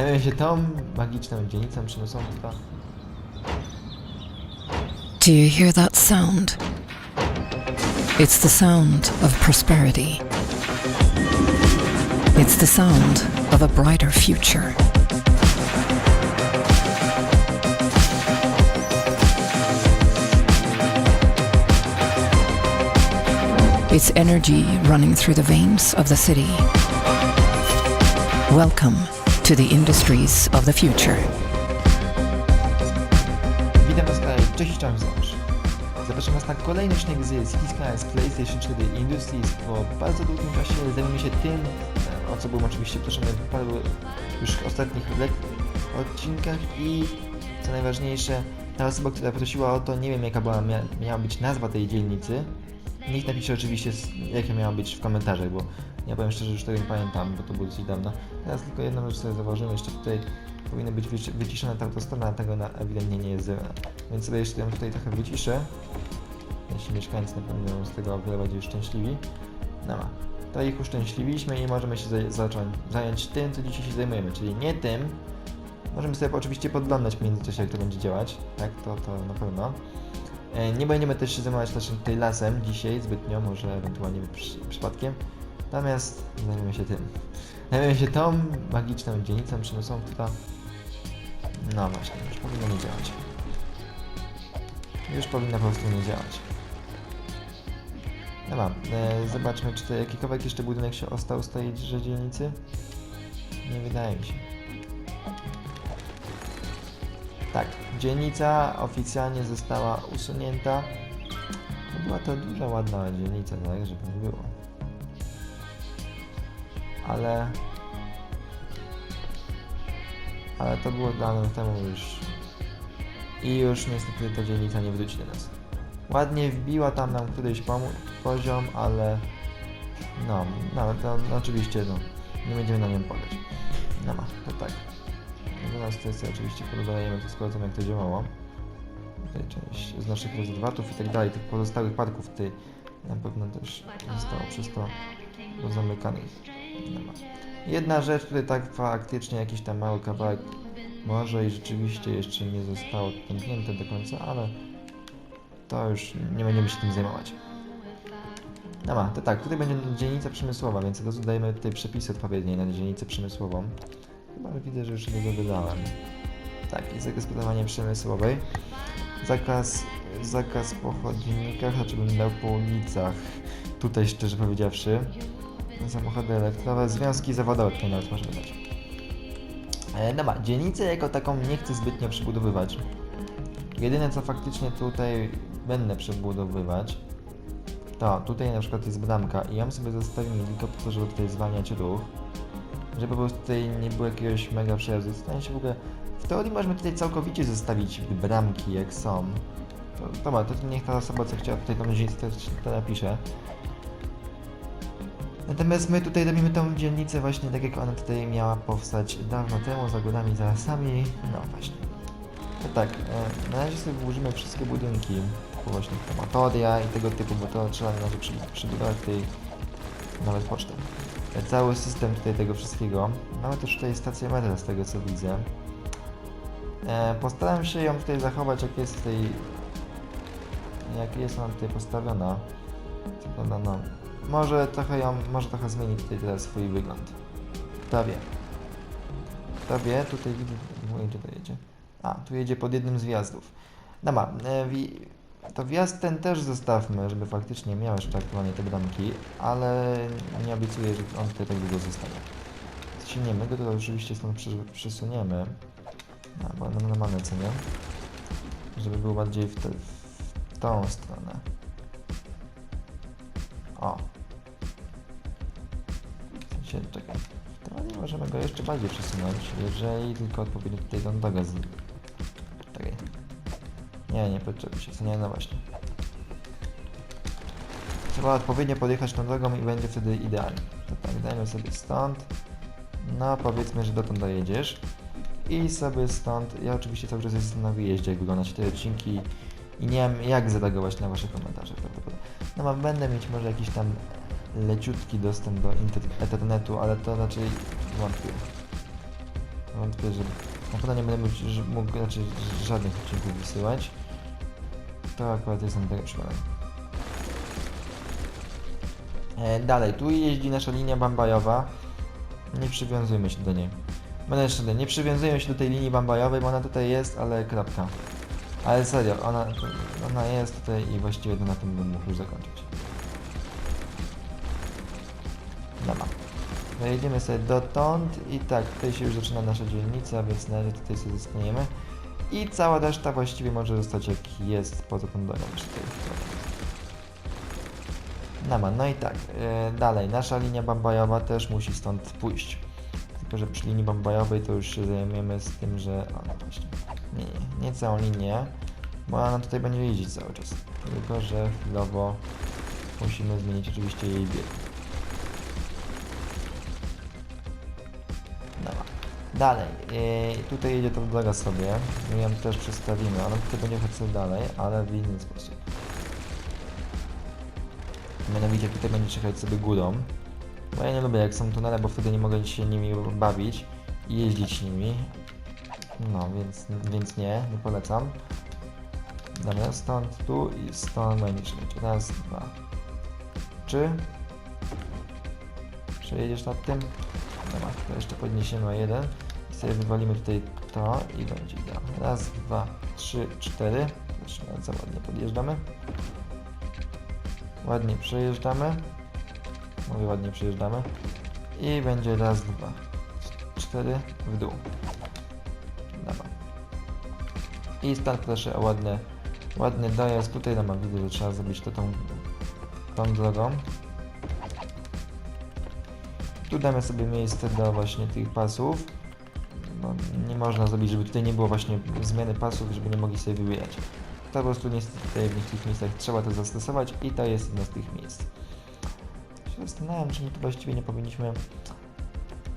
Się przemysłową, która... Do you hear that sound? It's the sound of prosperity. It's the sound of a brighter future. It's energy running through the veins of the city. Welcome to the industries of the future. Witam Was tutaj, cześć Zobacz. Zapraszam Was na kolejny odcinek z Skiska z PlayStation 4 Industries. Po bardzo długim czasie zajmiemy się tym, o co byłem oczywiście proszony w paru już ostatnich odcinkach i co najważniejsze, ta osoba, która prosiła o to, nie wiem jaka była, mia miała być nazwa tej dzielnicy. Niech napisze oczywiście, s- jakie miała być w komentarzach, bo ja powiem szczerze, już tego nie pamiętam, bo to było dosyć dawno. Teraz tylko jedną rzecz sobie zauważyłem, jeszcze tutaj powinna być wyci- wyciszona ta autostrada, a tego na, ewidentnie nie jest zrobiona. Więc sobie jeszcze ją tutaj trochę wyciszę. Jeśli mieszkańcy na pewno będą z tego o wiele bardziej szczęśliwi. No ma. To ich uszczęśliwiliśmy i możemy się zacząć, zająć tym, co dzisiaj się zajmujemy, czyli nie tym. Możemy sobie oczywiście podglądać w międzyczasie, jak to będzie działać, tak, to, to na pewno. E, Nie będziemy też się zajmować naszym tutaj lasem dzisiaj zbytnio, może ewentualnie przy, przypadkiem. Natomiast zajmiemy się tym. Zajmiemy się tą magiczną dzielnicą przemysłową, która... No właśnie, już powinna nie działać. Już powinna po prostu nie działać. Dobra, e, zobaczmy, czy to jakikolwiek jeszcze budynek się ostał z tej dzielnicy? Nie wydaje mi się. Tak, dzielnica oficjalnie została usunięta. Była to duża, ładna dzielnica, tak, żeby nie było. Ale... Ale to było dawno temu już. I już niestety ta dzielnica nie wróci do nas. Ładnie wbiła tam nam któryś poziom, ale... No, no, to no, oczywiście, no, nie będziemy na nim polegać. No ma, to tak. Druga sytuacja oczywiście podajemy, to sprawdzam jak to działało. Tutaj część z naszych rezerwatów i tak dalej, tych pozostałych parków tutaj na pewno też zostało przez to ma. Jedna rzecz, tutaj tak faktycznie jakiś tam mały kawałek może i rzeczywiście jeszcze nie zostało tępnięte do końca, ale to już nie będziemy się tym zajmować. No ma, to tak, tutaj będzie dzielnica przemysłowa, więc od razu dajemy tutaj przepisy odpowiednie na dzielnicę przemysłową. Chyba że widzę, że już tego wydałem. Tak, i zakaz podawania przemysłowej. Zakaz, zakaz po chodnikach, znaczy bym dał po ulicach. Tutaj szczerze powiedziawszy. Samochody elektrowe, związki zawodowe tutaj nawet możemy dać. E, dobra, dzielnicę jako taką nie chcę zbytnio przebudowywać. Jedyne co faktycznie tutaj będę przebudowywać, to tutaj na przykład jest bramka i ją sobie zostawimy tylko po to, żeby tutaj zwalniać ruch. Żeby po prostu tutaj nie było jakiegoś mega przejazdu. Zastanawiam się w ogóle, w teorii możemy tutaj całkowicie zostawić bramki jak są. To, dobra, to niech ta osoba co chciała tutaj tą dzielnicę to napisze. Natomiast my tutaj robimy tą dzielnicę właśnie tak jak ona tutaj miała powstać dawno temu, z zagodami, zalasami. No właśnie. No tak, e, na razie sobie włożymy wszystkie budynki, właśnie krematoria i tego typu, bo to trzeba na razie przy, przybudować tutaj nawet pocztę. Cały system tutaj tego wszystkiego. Mamy też tutaj stację metra z tego co widzę. E, postaram się ją tutaj zachować jak jest tutaj jak jest ona tutaj postawiona. Prawda, no, może trochę ją, może trochę zmienić tutaj teraz swój wygląd. Kto wie. Kto wie, tutaj widzę, no, gdzie to jedzie. A, tu jedzie pod jednym z wjazdów. E, wi- to wjazd ten też zostawmy, żeby faktycznie miał jeszcze aktualnie te bramki, ale nie obiecuję, że on tutaj tak długo zostanie. Jeśli nie, my go to oczywiście stąd przy, przysuniemy. No, bo na normalne cenie. Żeby był bardziej w, te, w tą stronę. O. W sensie, czekaj. W teorii możemy go jeszcze bardziej przesunąć, jeżeli tylko odpowiednio tutaj. Czekaj. Nie, nie potrzeba się, co nie, no właśnie. Trzeba odpowiednio podjechać tą drogą i będzie wtedy idealnie. To tak, dajmy sobie stąd. No, powiedzmy, że dotąd dojedziesz. I sobie stąd, ja oczywiście cały czas jestem na wyjeździe, jak wyglądacie te odcinki i nie wiem jak zareagować na wasze komentarze prawdopodobnie. No mam, będę mieć może jakiś tam leciutki dostęp do inter- internetu, ale to raczej wątpię. wątpię, że na pewno nie będę mógł, mógł znaczy, żadnych odcinków wysyłać. To akurat jestem tego przekonany. E, dalej, tu jeździ nasza linia bambajowa. Nie przywiązujmy się do niej. Będę jeszcze nie przywiązuję się do tej linii bambajowej, bo ona tutaj jest, ale kropka. Ale serio, ona, ona jest tutaj i właściwie to na tym bym mógł już zakończyć. Dojedziemy sobie dotąd i tak, tutaj się już zaczyna nasza dzielnica, więc na razie tutaj sobie zostaniemy. I cała reszta właściwie może zostać jak jest poza jeszcze tutaj. Dobra, no i tak, e, dalej, nasza linia bambajowa też musi stąd pójść. Tylko, że przy linii bambajowej to już się zajmiemy z tym, że... O, no właśnie. Nie, nie, nie całą linię, bo ona tutaj będzie jeździć cały czas. Tylko, że chwilowo musimy zmienić oczywiście jej bieg. Dalej, yy, tutaj jedzie ta droga sobie, my ją też przestawimy, ona tutaj będzie sobie dalej, ale w inny sposób. Mianowicie tutaj będzie jechać sobie górą, bo ja nie lubię jak są tunele, bo wtedy nie mogę się nimi bawić i jeździć nimi. No, więc, więc nie, nie polecam. Dobra, stąd tu i stąd będzie trzymać. Raz, dwa, trzy. Przejedziesz nad tym. Dobra, to jeszcze podniesiemy o jeden. Sobie wywalimy tutaj to i będzie. Raz, dwa, trzy, cztery. Zaczynamy, za ładnie podjeżdżamy. Ładnie przejeżdżamy. Mówię ładnie przejeżdżamy. I będzie raz, dwa, cztery w dół. Dobra. I stąd proszę o ładny, ładny dojazd. Tutaj no, widzę, że trzeba zrobić to tą, tą drogą. Tu damy sobie miejsce do właśnie tych pasów. No, nie można zrobić, żeby tutaj nie było właśnie zmiany pasów, żeby nie mogli sobie wybierać. To po prostu niestety tutaj w niektórych miejscach trzeba to zastosować i to jest jedno z tych miejsc. Się zastanawiam, czy my tu właściwie nie powinniśmy...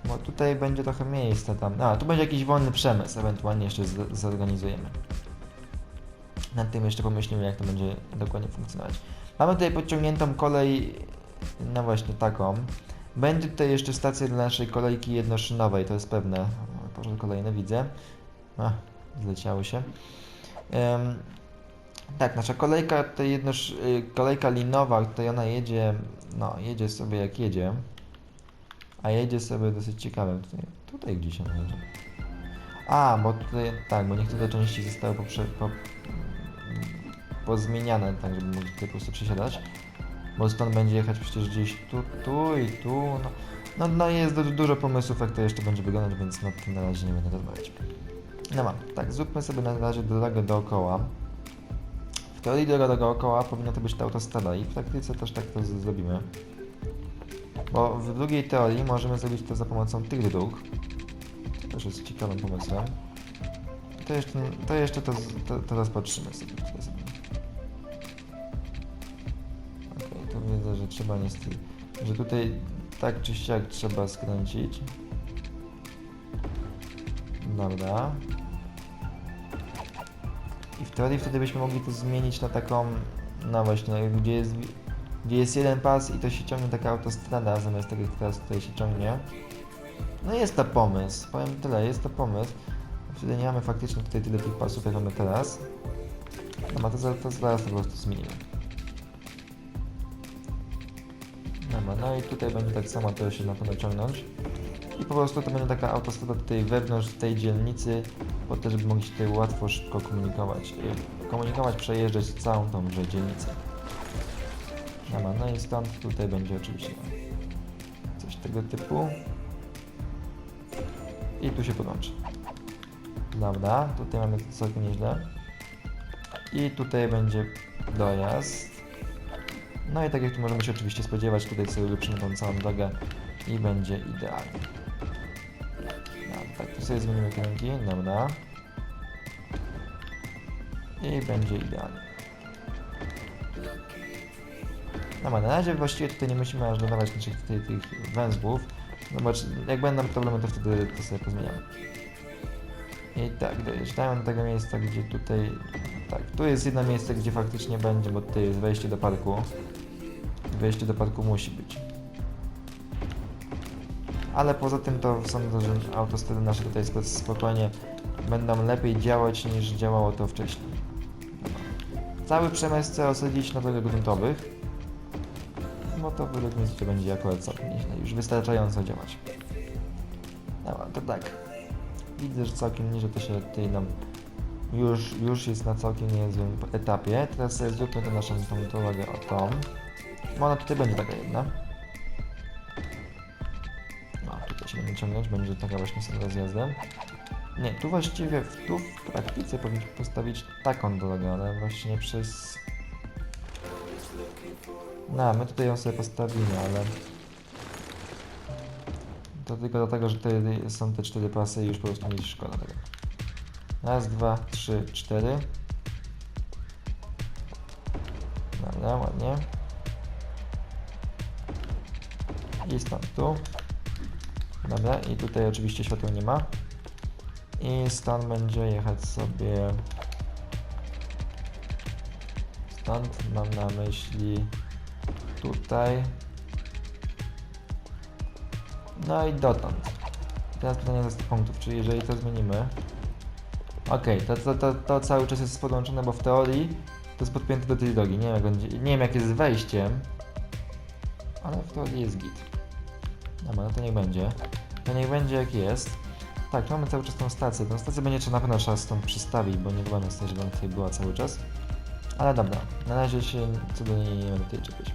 Bo tutaj będzie trochę miejsca tam... A, tu będzie jakiś wolny przemysł, ewentualnie jeszcze zorganizujemy. Nad tym jeszcze pomyślimy, jak to będzie dokładnie funkcjonować. Mamy tutaj podciągniętą kolej, no właśnie taką. Będzie tutaj jeszcze stacja dla naszej kolejki jednoszynowej, to jest pewne. Proszę kolejne widzę. A, zleciały się. Em, tak, nasza kolejka tutaj jednosz, y, kolejka linowa, tutaj ona jedzie, no jedzie sobie jak jedzie. A jedzie sobie dosyć ciekawe. Tutaj, tutaj gdzieś ona jedzie. A, bo tutaj, tak, bo niektóre części zostały poprze, po, pozmieniane, tak żeby mogli tutaj po prostu przesiadać. Bo stąd będzie jechać przecież gdzieś tu, tu i tu. No, no, no jest du- dużo pomysłów, jak to jeszcze będzie wyglądać, więc nad tym na razie nie będę rozmawiać. No mam, tak, zróbmy sobie na razie drogę dookoła. W teorii droga dookoła powinna to być ta autostrada i w praktyce też tak to zrobimy. Bo w drugiej teorii możemy zrobić to za pomocą tych dróg. To też jest ciekawym pomysłem. To jeszcze, to jeszcze to, to, to rozpatrzymy sobie. Okej, to widzę, że trzeba niestety, że tutaj tak czy siak trzeba skręcić. Dobra. I w teorii wtedy byśmy mogli to zmienić na taką, no właśnie, gdzie jest, gdzie jest jeden pas i to się ciągnie taka autostrada zamiast tego, jak teraz tutaj się ciągnie. No jest to pomysł, powiem tyle, jest to pomysł. Wtedy nie mamy faktycznie tutaj tyle tych pasów, jak mamy teraz. No, to, to zaraz po prostu zmienimy. No i tutaj będzie tak samo to się na pewno ciągnąć. I po prostu to będzie taka autostrada tutaj wewnątrz tej dzielnicy, po to, żeby mogli się tutaj łatwo, szybko komunikować. Komunikować, przejeżdżać całą tą że dzielnicę. Dobra, no i stąd tutaj będzie oczywiście coś tego typu. I tu się podłączy. Dobra, tutaj mamy to całkiem nieźle. I tutaj będzie dojazd. No i tak jak tu możemy się oczywiście spodziewać, tutaj sobie ulepszymy tą całą drogę i będzie idealnie. No, tak, tu sobie zmienimy kierunki, dobra. I będzie idealnie. Dobra, na razie właściwie tutaj nie musimy aż dodawać naszych tutaj tych węzłów. Zobacz, jak będą problemy, to wtedy to sobie pozmieniamy. I tak, dojeżdżają do tego miejsca, gdzie tutaj... Tak, tu jest jedno miejsce, gdzie faktycznie będzie, bo tutaj jest wejście do parku. Wejście do parku musi być. ale poza tym to sądzę, że autostrady nasze tutaj spo- spokojnie będą lepiej działać niż działało to wcześniej. Cały przemysł chce osadzić na drogach gruntowych, no to według mnie to będzie akurat całkiem nieźle, już wystarczająco działać. Dobra, to tak. Widzę, że całkiem nieźle to się tutaj nam już, już jest na całkiem niezłym etapie. Teraz sobie zróbmy tę naszą tą drogę o tą. Bo ona tutaj będzie taka jedna. No, tutaj się będzie ciągnąć, będzie taka właśnie z rozjazdem. Nie, tu właściwie, tu w praktyce powinniśmy postawić taką drogę, ale właśnie przez... No, my tutaj ją sobie postawimy, ale... To tylko dlatego, że tutaj są te cztery pasy i już po prostu mieć szkoda tego. Raz, dwa, trzy, cztery. Dobra, ładnie. I stąd tu. Dobra, i tutaj oczywiście światła nie ma. I stąd będzie jechać sobie... Stąd mam na myśli tutaj. No i dotąd. Teraz pytanie ze 100 punktów, czyli jeżeli to zmienimy... Okej, to, to, to, to cały czas jest podłączone, bo w teorii to jest podpięte do tej drogi. Nie wiem jak, będzie, nie wiem jak jest z wejściem, ale w teorii jest git. Dobra, no to niech będzie. To niech będzie jak jest. Tak, mamy cały czas tą stację. Tą stację będzie trzeba na pewno trzeba stąd przystawić, bo nie wygląda stać, żeby ona tutaj była cały czas. Ale dobra, na razie się co do niej nie będę tutaj czepiać.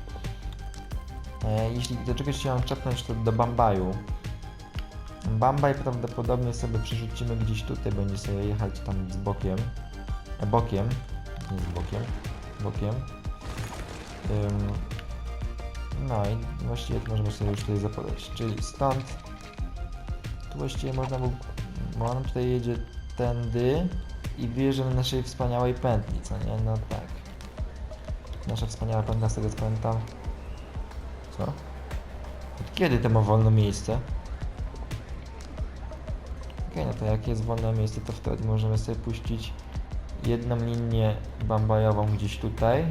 E, jeśli do czegoś mam czepnąć, to do Bambaju. Bambaj prawdopodobnie sobie przerzucimy gdzieś tutaj, będzie sobie jechać tam z bokiem. E, bokiem. Nie z bokiem. Bokiem. No i właściwie to możemy sobie już tutaj zapodać. Czyli stąd tu właściwie można by, bo on tutaj jedzie tędy i bierze na naszej wspaniałej pętli, co nie? No tak. Nasza wspaniała pętla, z tego pamiętam. Co? Od kiedy to ma wolne miejsce? Okej, no to jak jest wolne miejsce, to wtedy możemy sobie puścić jedną linię bambajową gdzieś tutaj,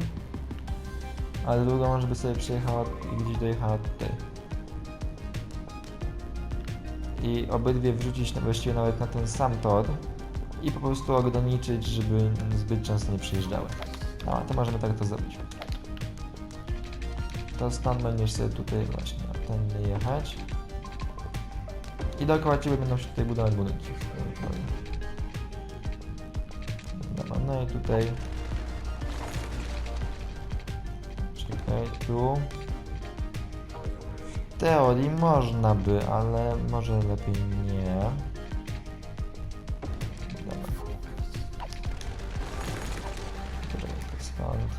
a drugą może by sobie przyjechała i gdzieś dojechała tutaj. I obydwie wrzucić właściwie nawet na ten sam tor i po prostu ograniczyć, żeby zbyt często nie przyjeżdżały. No, to możemy tak to zrobić. To stąd będziesz sobie tutaj właśnie tędy jechać. I dookoła Ciebie będą się tutaj budować budynki. No i tutaj... Tu... W teorii można by, ale może lepiej nie. Stąd.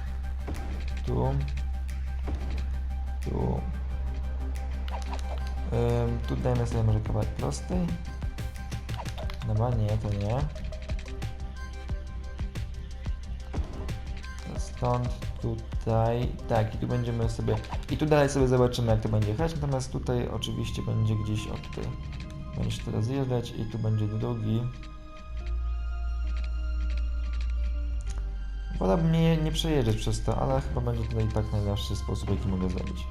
Tu. Tu. Ym, tu dajmy sobie może kawałek prostej. Dobra, nie, to nie. Stąd, tutaj, tak, i tu będziemy sobie, i tu dalej sobie zobaczymy jak to będzie jechać, natomiast tutaj oczywiście będzie gdzieś od tutaj. Będziesz teraz zjeżdżać i tu będzie drugi. Wolałbym nie, nie przejeżdżać przez to, ale chyba będzie tutaj tak najlepszy sposób jaki mogę zrobić.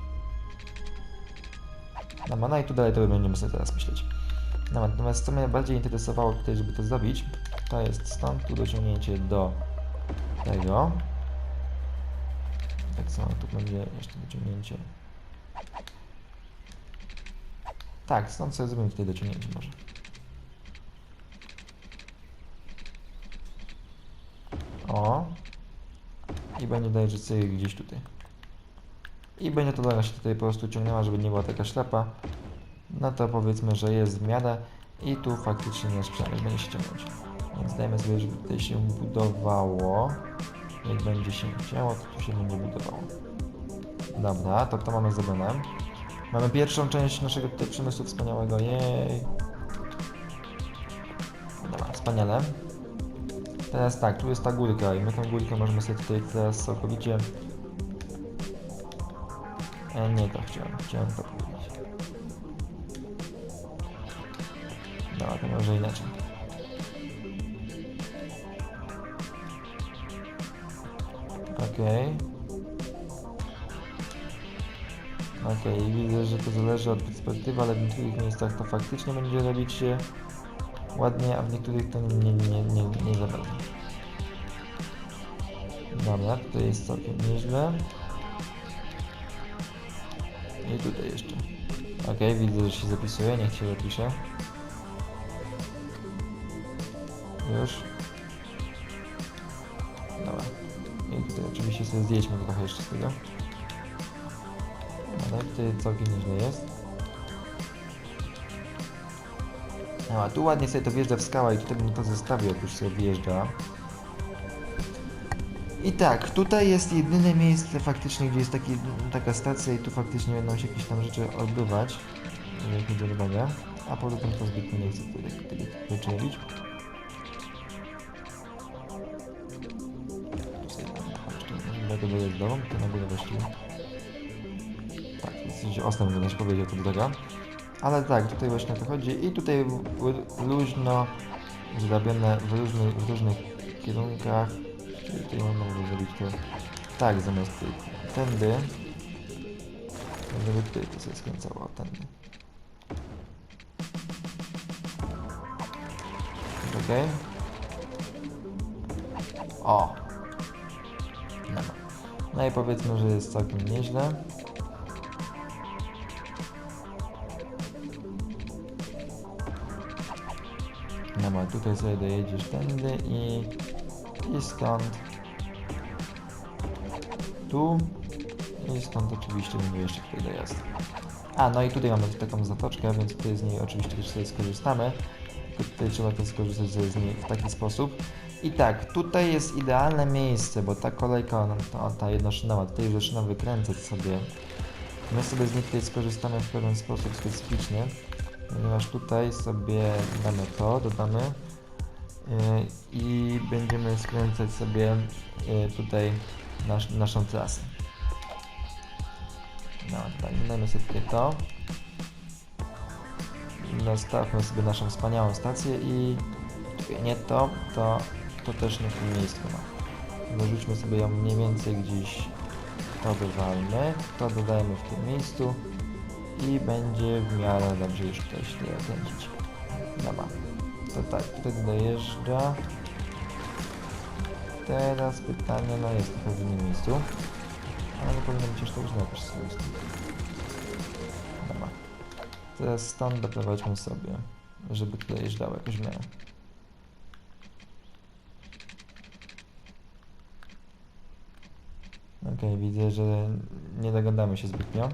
Dobra, no i tu dalej to będziemy sobie teraz myśleć. Dobra, natomiast co mnie najbardziej interesowało tutaj, żeby to zrobić, to jest stąd tu dociągnięcie do tego. Tak samo tu będzie jeszcze dociągnięcie. Tak, stąd sobie zrobimy tutaj dociągnięcie może. O. I będzie dojrzeć sobie gdzieś tutaj. I będzie to droga się tutaj po prostu ciągnęła, żeby nie była taka ślepa. No to powiedzmy, że jest w miarę i tu faktycznie nasz przemysł będzie się ciągnąć. Więc dajmy sobie, żeby tutaj się budowało. Jak będzie się chciało, to się będzie budowało. Dobra, to to mamy zrobione. Mamy pierwszą część naszego tutaj przemysłu wspaniałego. Jej. Dobra, wspaniale. Teraz tak, tu jest ta górka i my tą górkę możemy sobie tutaj teraz całkowicie... E, nie to chciałem, chciałem to powiedzieć. Dobra, to może inaczej. Okej. Okej, widzę, że to zależy od perspektywy, ale w niektórych miejscach to faktycznie będzie robić się ładnie, a w niektórych to nie, nie, nie, nie za bardzo. Dobra, tutaj jest całkiem nieźle. I tutaj jeszcze. Okej, widzę, że się zapisuje, niech się zapisze. Już. Dobra. Tutaj oczywiście sobie zjedźmy trochę jeszcze tego. Ale tutaj całkiem nieźle jest. No, a tu ładnie sobie to wjeżdża w skałę i tutaj bym to zostawił, jak już sobie wjeżdża. I tak, tutaj jest jedyne miejsce faktycznie, gdzie jest taki, taka stacja i tu faktycznie będą się jakieś tam rzeczy odbywać, jeżeli chodzi o drogę. A poza tym to zbytnio nie chcę tutaj tego rzeczy robić. Dojezdową, to na górę właściwie. Tak, w sensie ostęp będę powiedział to droga. Ale tak, tutaj właśnie o to chodzi i tutaj luźno zrobione w różnych, w różnych kierunkach. Czyli tutaj można zrobić to tak zamiast tędy. Żeby tutaj to sobie skręcało tędy. Okej. O! No. i powiedzmy, że jest całkiem nieźle. No ma tutaj sobie dojedziesz tędy i, i stąd tu i stąd oczywiście będzie jeszcze tutaj dojazd. A, no i tutaj mamy taką zatoczkę, więc tutaj z niej oczywiście też sobie skorzystamy. Tutaj trzeba też skorzystać z niej w taki sposób. I tak, tutaj jest idealne miejsce, bo ta kolejka, no, ta, ta jednoszynowa, tutaj już zaczyna wykręcać sobie. My sobie z niej tutaj skorzystamy w pewien sposób specyficzny, ponieważ tutaj sobie damy to, dodamy yy, i będziemy skręcać sobie yy, tutaj nasz, naszą trasę. No, tak, dajmy sobie to. Dostawmy sobie naszą wspaniałą stację i nie to, to, to też nie w tym miejscu ma. Dorzućmy sobie ją mniej więcej gdzieś, to wywalmy, to dodajemy w tym miejscu i będzie w miarę dobrze już tutaj kręcić. Dobra, to tak, tutaj dojeżdża. Teraz pytanie, no jest trochę w innym miejscu, ale powinno być aż tak źle też Teraz stąd doprowadźmy sobie, żeby tutaj dojeżdżało jakoś w miarę. Okej, widzę, że nie dogadamy się zbytnio.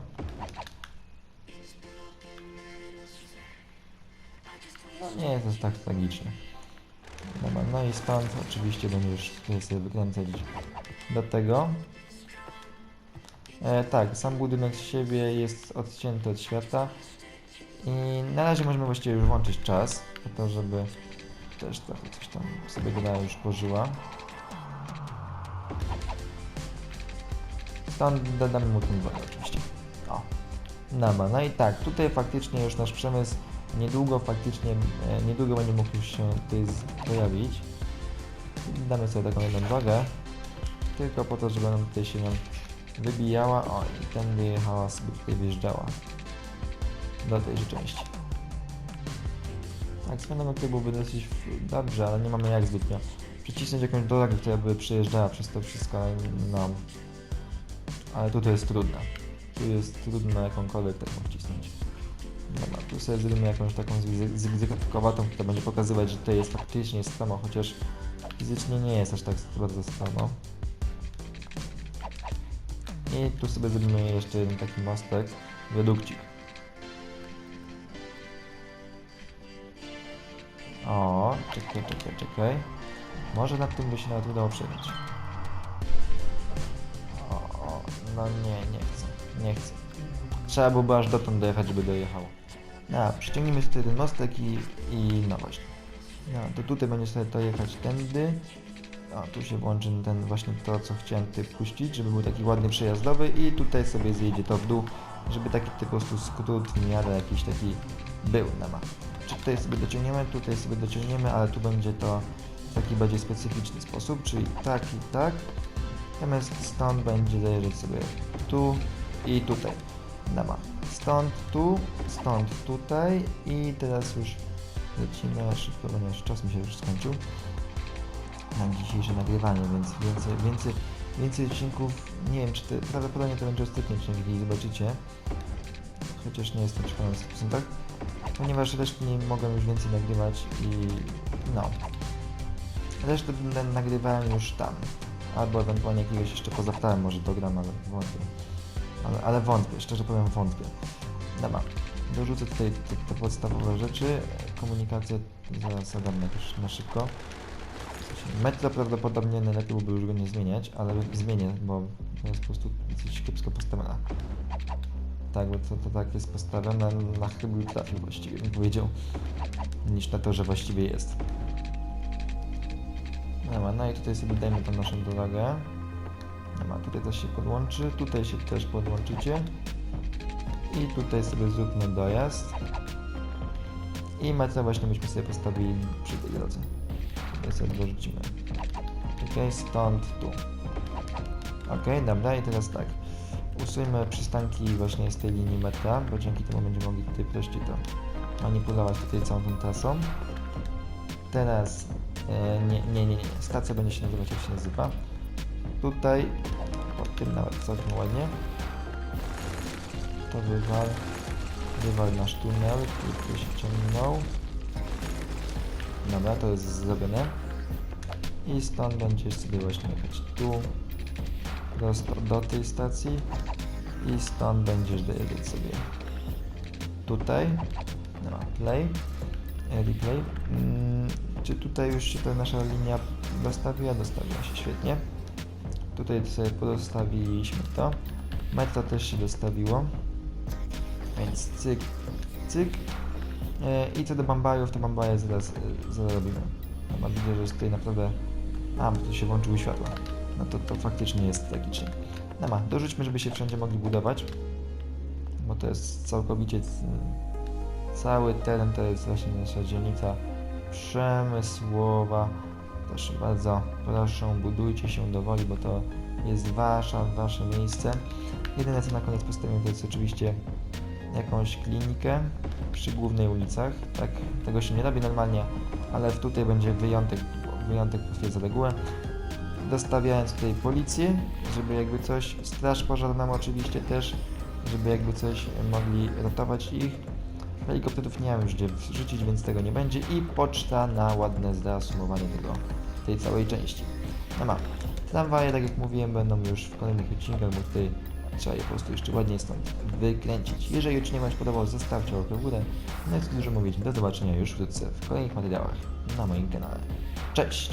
No nie jest aż tak tragicznie. Dobra, no i stąd oczywiście już tutaj sobie wykręcać do tego. E, tak, sam budynek z siebie jest odcięty od świata i na razie możemy właściwie już włączyć czas, po to żeby też trochę coś tam sobie gra już pożyła. Stąd dodamy mu ten wodę oczywiście. O. Dobra, no i tak, tutaj faktycznie już nasz przemysł niedługo faktycznie, e, niedługo będzie mógł już się tutaj pojawić. Damy sobie taką jedną drogę, tylko po to, żeby nam tutaj się nam wybijała, o i tędy jechała sobie tutaj wjeżdżała do tejże części. Tak, zmianami tutaj byłoby dosyć dobrze, ale nie mamy jak zbytnio przycisnąć jakąś drogę, która by przejeżdżała przez to wszystko, ale no. Ale tutaj jest trudne. Tu jest trudno jakąkolwiek taką wcisnąć. Dobra, tu sobie zrobimy jakąś taką zig- zigzagowatą, która będzie pokazywać, że tutaj jest faktycznie stromo, chociaż fizycznie nie jest aż tak bardzo stromo. I tu sobie zrobimy jeszcze jeden taki mostek, wiadukcik. O, czekaj, czekaj, czekaj. Może nad tym by się nawet udało przebić. O, o, no nie, nie chcę, nie chcę. Trzeba byłoby aż dotąd dojechać, żeby dojechało. No, przyciągnijmy sobie ten mostek i, i no właśnie. No, to tutaj będzie sobie to jechać tędy. O, tu się włączy ten właśnie to, co chciałem tutaj puścić, żeby był taki ładny przejazdowy i tutaj sobie zjedzie to w dół, żeby taki po prostu skrót w miarę jakiś taki był na mapie. Tutaj sobie dociągniemy, tutaj sobie dociągniemy, ale tu będzie to w taki bardziej specyficzny sposób, czyli tak i tak. Natomiast stąd będzie zajeżdżać sobie tu i tutaj. Dobra, stąd tu, stąd tutaj i teraz już lecimy szybko, ponieważ czas mi się już skończył na dzisiejsze nagrywanie, więc więcej, więcej, więcej odcinków, nie wiem, czy to, prawdopodobnie to będzie ostatni odcinek, jaki zobaczycie, chociaż nie jestem przekonany w 100%, ponieważ resztę nie mogę już więcej nagrywać i no, resztę będę nagrywałem już tam, albo ewentualnie jakiegoś jeszcze pozawtałem może dogram, ale wątpię, ale, ale wątpię, szczerze powiem wątpię. Dobra, dorzucę tutaj te, te podstawowe rzeczy, komunikację zaraz ogarnę też na szybko. Metro prawdopodobnie najlepiej byłoby już go nie zmieniać, ale zmienię, bo to jest po prostu coś kiepsko postawiona. Tak, bo to, to tak jest postawione na trafił właściwie, bym powiedział, niż na to, że właściwie jest. Dobra, no i tutaj sobie dajmy tą naszą drogę. Dobra, tutaj też się podłączy, tutaj się też podłączycie. I tutaj sobie zróbmy dojazd. I metro właśnie byśmy sobie postawili przy tej drodze. Tutaj sobie dorzucimy. Ok, stąd tu. Ok, dobra, i teraz tak. Usuńmy przystanki właśnie z tej linii metra, bo dzięki temu będziemy mogli tutaj prościej to manipulować tutaj całą tą trasą. Teraz, e, nie, nie, nie, nie, stacja będzie się nazywać jak się nazywa. Tutaj, pod tym nawet całkiem ładnie. To wywal, wywal nasz tunel, który się ciągnął. Dobra, to jest zrobione. I stąd będziesz sobie właśnie jechać tu, prosto do tej stacji i stąd będziesz dojeżdżać sobie tutaj. No, play, replay. Mm, czy tutaj już się ta nasza linia dostawiła? Dostawiła się świetnie. Tutaj sobie podostawiliśmy to. Metro też się dostawiło. Więc cyk, cyk. E, I co do bambajów, to bambaje zaraz. No, mam widzę, że jest tutaj naprawdę... A, bo tu się włączyły światła. No to, to faktycznie jest tragicznie. No ma, dorzućmy, żeby się wszędzie mogli budować. Bo to jest całkowicie... Cały teren to jest właśnie nasza dzielnica przemysłowa. Proszę bardzo, proszę, budujcie się do woli, bo to jest wasza, wasze miejsce. Jedyne co na koniec postawimy to jest oczywiście jakąś klinikę przy głównej ulicach. Tak, tego się nie robi normalnie, ale tutaj będzie wyjątek, wyjątek potwierdza regułę. Dostawiając tutaj policję, żeby jakby coś, straż pożarną oczywiście też, żeby jakby coś mogli ratować ich. Helikopterów nie mam już gdzie wrzucić, więc tego nie będzie. I poczta na ładne zreasumowanie tego, tej całej części. No ma. Tramwaje, tak jak mówiłem, będą już w kolejnych odcinkach, bo tutaj trzeba je po prostu jeszcze ładniej stąd wykręcić. Jeżeli odcinek Wam się podobał, zostawcie łapkę w górę. No i co dużo mówić, do zobaczenia już wkrótce w kolejnych materiałach na moim kanale. Cześć!